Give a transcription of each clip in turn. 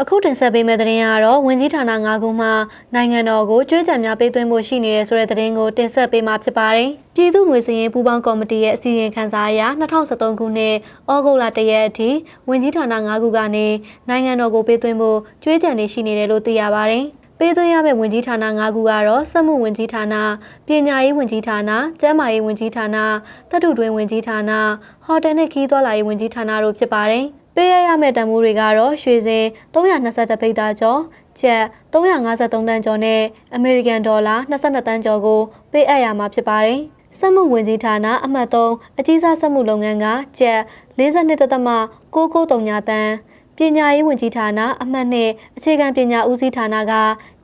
အခုတင်ဆက်ပေးမယ့်သတင်းကတော့ဝင်ကြီးဌာန၅ခုမှနိုင်ငံတော်ကိုကျွေးကြံများပေးသွင်းဖို့ရှိနေတဲ့ဆိုတဲ့သတင်းကိုတင်ဆက်ပေးမှာဖြစ်ပါတယ်။ပြည်သူ့ငွေစည်ရင်ပူးပေါင်းကော်မတီရဲ့အစည်းအဝေးခန်းစာအရ2013ခုနှစ်ဩဂုတ်လ1ရက်အထိဝင်ကြီးဌာန၅ခုကနေနိုင်ငံတော်ကိုပေးသွင်းဖို့ကျွေးကြံနေရှိနေတယ်လို့သိရပါတယ်။ပေးသွင်းရမယ့်ဝင်ကြီးဌာန၅ခုကတော့စက်မှုဝင်ကြီးဌာန၊ပညာရေးဝင်ကြီးဌာန၊ကျန်းမာရေးဝင်ကြီးဌာန၊တပ်ထုတွင်းဝင်ကြီးဌာန၊ဟိုတယ်နဲ့ခီးသွွာလာရေးဝင်ကြီးဌာနတို့ဖြစ်ပါတယ်။ ပေးရရမယ့်တန်ဖိုးတွေကတော့ရွှေစင်322ပိတ်သားကျော်ကျပ်353တန်းကျော်နဲ့အမေရိကန်ဒေါ်လာ22တန်းကျော်ကိုပေးအပ်ရမှာဖြစ်ပါတယ်။စက်မှုဝင်ကြီးဌာနအမှတ်3အကြီးစားစက်မှုလုပ်ငန်းကကျပ်42.693တန်းပညာရေးဝင်ကြီးဌာနအမှတ်2အခြေခံပညာဦးစီးဌာနက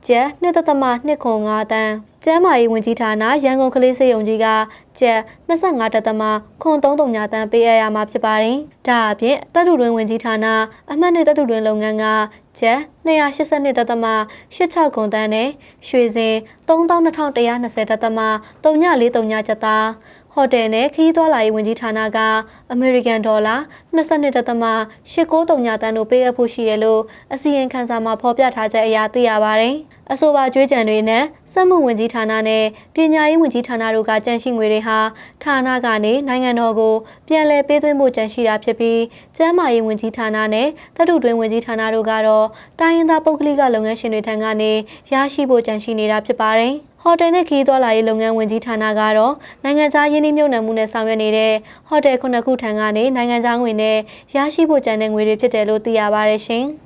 ကျပ်2.295တန်း ကျန်းမာရေးဝန်ကြီးဌာနရန်ကုန်ကလေးစေယုံကြီးကကျပ်25တက်သမခွန်33ညတန်းပေးအပ်ရမှာဖြစ်ပါတယ်။ဒါအပြင်တပ်ထုတွင်းဝန်ကြီးဌာနအမှတ်နှစ်တပ်ထုတွင်းလုပ်ငန်းကကျပ်282တက်သမ86ခွန်တန်းနဲ့ရွှေစင်3220တက်သမ3433ချက်သားဟိုတယ်နဲ့ခရီးသွားလာရေးဝန်ကြီးဌာနကအမေရိကန်ဒေါ်လာ22တက်သမ89ညတန်းတို့ပေးအပ်ဖို့ရှိတယ်လို့အစီရင်ခံစာမှာဖော်ပြထားချက်အရသိရပါတယ်။ အဆိုပါကြွေးကြံတွေနဲ့စက်မှုဝင်ကြီးဌာနနဲ့ပညာရေးဝန်ကြီးဌာနတို့ကကြန့်ရှိငွေတွေဟာဌာနကနေနိုင်ငံတော်ကိုပြန်လည်ပေးသွင်းဖို့ကြန့်ရှိတာဖြစ်ပြီးကျန်းမာရေးဝန်ကြီးဌာနနဲ့တပ်ထုတွင်းဝန်ကြီးဌာနတို့ကတော့တိုင်းရင်းသားပုဂ္ဂလိကလုပ်ငန်းရှင်တွေထံကနေရရှိဖို့ကြန့်ရှိနေတာဖြစ်ပါတယ်။ဟိုတယ်နဲ့ခီးသွွာလာရေးလုပ်ငန်းဝင်ကြီးဌာနကတော့နိုင်ငံခြားယင်းနှိမ့်မြုပ်နှံမှုနဲ့ဆောင်ရွက်နေတဲ့ဟိုတယ်ခုနှစ်ခုထံကနေနိုင်ငံခြားငွေနဲ့ရရှိဖို့ကြံတဲ့ငွေတွေဖြစ်တယ်လို့သိရပါတယ်ရှင်။